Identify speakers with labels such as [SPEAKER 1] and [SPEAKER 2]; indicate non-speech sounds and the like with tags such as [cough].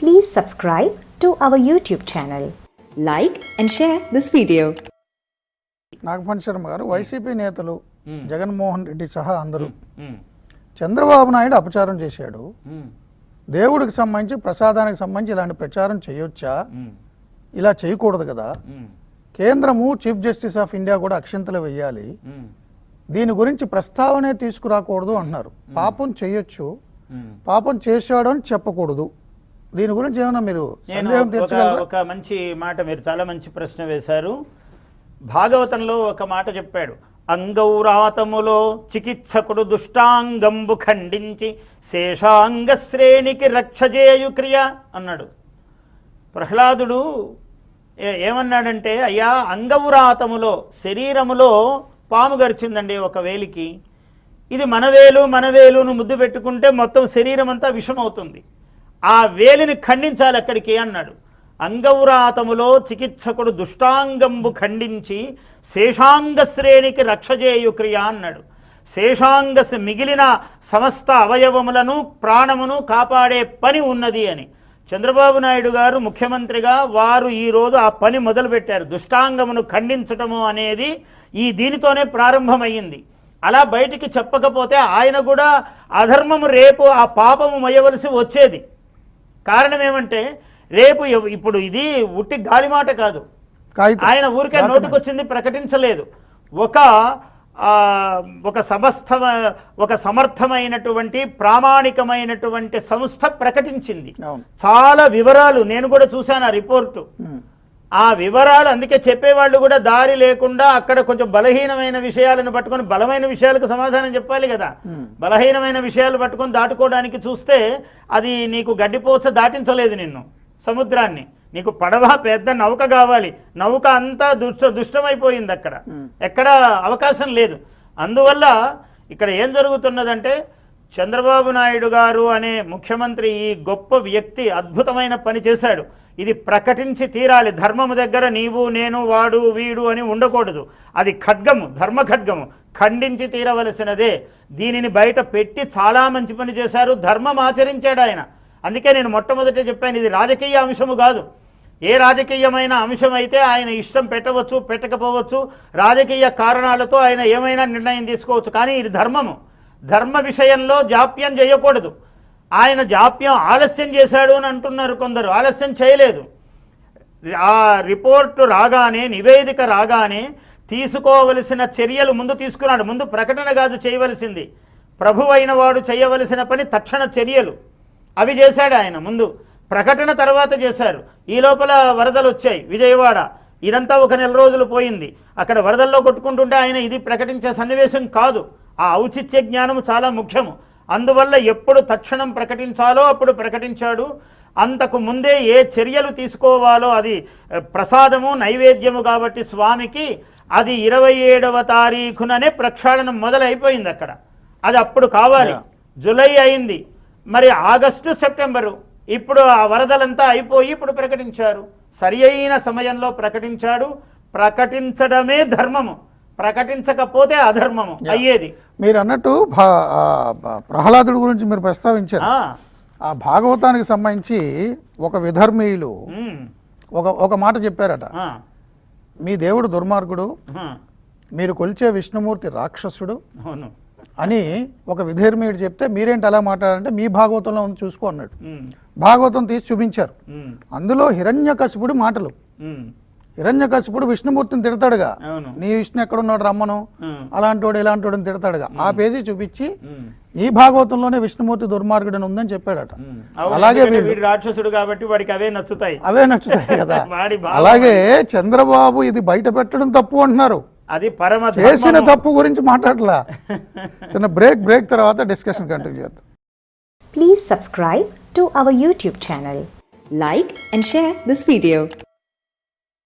[SPEAKER 1] Please subscribe to our YouTube channel.
[SPEAKER 2] Like and share this video.
[SPEAKER 3] నాగపంచ Sharma గారు YCP నేతలు జగన్మోహన్ రెడ్డి సహా అందరూ చంద్రబాబు నాయుడు అపచారం చేశాడు. దేవుడికి సంబంధించి ప్రసాదానికి సంబంధించి ఇలాంటి ప్రచారం చేయొచ్చా? ఇలా చేయకూడదు కదా? కేంద్రము చీఫ్ జస్టిస్ ఆఫ్ ఇండియా కూడా అక్షంతలు వెయ్యాలి దీని గురించి ప్రస్తావనే తీసుకురాకూడదు అంటున్నారు. పాపం చేయొచ్చు. పాపం చేశాడు అని చెప్పకూడదు. దీని గురించి ఏమైనా మీరు
[SPEAKER 4] ఒక మంచి మాట మీరు చాలా మంచి ప్రశ్న వేశారు. భాగవతంలో ఒక మాట చెప్పాడు. అంగౌరాతములో చికిత్సకుడు దుష్టాంగంబు ఖండించి శేషాంగ శ్రేణికి రక్షజేయు క్రియ అన్నాడు. ప్రహ్లాదుడు ఏమన్నాడంటే అయ్యా అంగౌరాతములో శరీరములో పాము గరిచిందండి ఒక వేలికి. ఇది మన వేలు మన వేలును ముద్దు పెట్టుకుంటే మొత్తం శరీరం అంతా విషమవుతుంది. ఆ వేలిని ఖండించాలి అక్కడికి అన్నాడు. అంగౌరాతములో చికిత్సకుడు దుష్టాంగంబు ఖండించి శేషాంగ శ్రేణికి రక్షజేయు క్రియ అన్నాడు. శేషాంగ మిగిలిన సమస్త అవయవములను ప్రాణమును కాపాడే పని ఉన్నది అని. చంద్రబాబు నాయుడు గారు ముఖ్యమంత్రిగా వారు ఈరోజు ఆ పని మొదలుపెట్టారు. దుష్టాంగమును ఖండించటము అనేది ఈ దీనితోనే ప్రారంభమయ్యింది. అలా బయటికి చెప్పకపోతే ఆయన కూడా అధర్మము రేపు ఆ పాపము మయవలసి వచ్చేది. కారణం ఏమంటే రేపు ఇప్పుడు ఇది ఉట్టి గాలిమాట కాదు.
[SPEAKER 3] కాగితం.
[SPEAKER 4] ఆయన ఊరికే నోటికొచ్చింది ప్రకటించలేదు. ఒక ఆ, ఒక సమస్తమ ఒక సమర్థమైనటువంటి ప్రామాణికమైనటువంటి సంస్థ ప్రకటించింది. చాలా వివరాలు నేను కూడా చూశాను ఆ రిపోర్టు. ఆ వివరాలు అందుకే చెప్పేవాళ్ళు కూడా దారి లేకుండా అక్కడ కొంచెం బలహీనమైన విషయాలను పట్టుకొని బలమైన విషయాలకు సమాధానం చెప్పాలి కదా. బలహీనమైన విషయాలు పట్టుకొని దాటుకోవడానికి చూస్తే అది నీకు గడ్డిపోచ దాటించలేదు నిన్ను సముద్రాన్ని. నీకు పడవ పెద్ద నౌక కావాలి. నౌక అంతా దుష్ట దుష్టమైపోయింది అక్కడ. ఎక్కడ అవకాశం లేదు. అందువల్ల ఇక్కడ ఏం జరుగుతున్నదంటే చంద్రబాబు నాయుడు గారు అనే ముఖ్యమంత్రి ఈ గొప్ప వ్యక్తి అద్భుతమైన పని చేశాడు. ఇది ప్రకటించి తీరాలి. ధర్మము దగ్గర నీవు నేను వాడు వీడు అని ఉండకూడదు. అది ఖడ్గము ధర్మ ఖడ్గము ఖండించి తీరవలసినదే. దీనిని బయట పెట్టి చాలా మంచి పని చేశారు. ధర్మం ఆచరించాడు ఆయన. అందుకే నేను మొట్టమొదట చెప్పాను ఇది రాజకీయ అంశము కాదు. ఏ రాజకీయమైన అంశం అయితే ఆయన ఇష్టం పెట్టవచ్చు పెట్టకపోవచ్చు రాజకీయ కారణాలతో ఆయన ఏమైనా నిర్ణయం తీసుకోవచ్చు. కానీ ఇది ధర్మము. ధర్మ విషయంలో జాప్యం చేయకూడదు. ఆయన జాప్యం ఆలస్యం చేశాడు అని అంటున్నారు కొందరు. ఆలస్యం చేయలేదు. ఆ రిపోర్టు రాగానే నివేదిక రాగానే తీసుకోవలసిన చర్యలు ముందు తీసుకున్నాడు. ముందు ప్రకటన కాదు చేయవలసింది. ప్రభువైన వాడు చేయవలసిన పని తక్షణ చర్యలు. అవి చేశాడు ఆయన ముందు. ప్రకటన తర్వాత చేశారు. ఈ లోపల వరదలు వచ్చాయి. విజయవాడ. ఇదంతా ఒక నెల రోజులు పోయింది. అక్కడ వరదల్లో కొట్టుకుంటుంటే ఆయన ఇది ప్రకటించే సన్నివేశం కాదు. ఆ ఔచిత్య జ్ఞానం చాలా ముఖ్యము. అందువల్ల ఎప్పుడు తక్షణం ప్రకటించాలో అప్పుడు ప్రకటించాడు. అంతకు ముందే ఏ చర్యలు తీసుకోవాలో అది ప్రసాదము నైవేద్యము కాబట్టి స్వామికి అది ఇరవై ఏడవ తారీఖుననే ప్రక్షాళనం మొదలైపోయింది అక్కడ. అది అప్పుడు కావాలి. జూలై అయింది. మరి ఆగస్టు సెప్టెంబరు. ఇప్పుడు ఆ వరదలంతా అయిపోయి ఇప్పుడు ప్రకటించారు. సరి అయిన సమయంలో ప్రకటించాడు. ప్రకటించడమే ధర్మము. ప్రకటించకపోతే అధర్మము అయ్యేది.
[SPEAKER 3] మీరు అన్నట్టు ప్రహ్లాదుడి గురించి మీరు ప్రస్తావించారు.
[SPEAKER 4] ఆ,
[SPEAKER 3] భాగవతానికి సంబంధించి ఒక విధర్మీయులు ఒక ఒక మాట చెప్పారట. మీ దేవుడు దుర్మార్గుడు మీరు కొలిచే విష్ణుమూర్తి రాక్షసుడు అని ఒక విధర్మీయుడు చెప్తే మీరేంటి అలా మాట్లాడారంటే మీ భాగవతంలో ఉంది చూసుకో అన్నాడు. భాగవతం తీసి చూపించారు. అందులో హిరణ్యకశిపుడి మాటలు. హిరణ్యకశిపుడు విష్ణుమూర్తిని తిడతాడుగా.
[SPEAKER 4] అవును.
[SPEAKER 3] నీ విష్ణు ఎక్కడున్నాడు రమ్మను?
[SPEAKER 4] ఉమ్,
[SPEAKER 3] అలాంటి వాడు ఇలాంటి వాడిని తిడతాడుగా. ఆ పేజీ చూపించి ఈ భాగవతంలోనే విష్ణుమూర్తి దుర్మార్గుడని ఉందని చెప్పాడట. అలాగే
[SPEAKER 4] రాక్షసుడు కాబట్టి వాడికి అవే నచ్చుతాయి.
[SPEAKER 3] అవే నచ్చుతాయి కదా. [laughs] అలాగే చంద్రబాబు ఇది బయట పెట్టడం తప్పు అంటున్నారు.
[SPEAKER 4] అది పరమ
[SPEAKER 3] చేసిన. తప్పు గురించి మాట్లాడలా. [laughs] చిన్న బ్రేక్ బ్రేక్ తర్వాత డిస్కషన్ కంటిన్యూ చేద్దాం.
[SPEAKER 1] Please subscribe to our YouTube channel.
[SPEAKER 2] Like and share this video.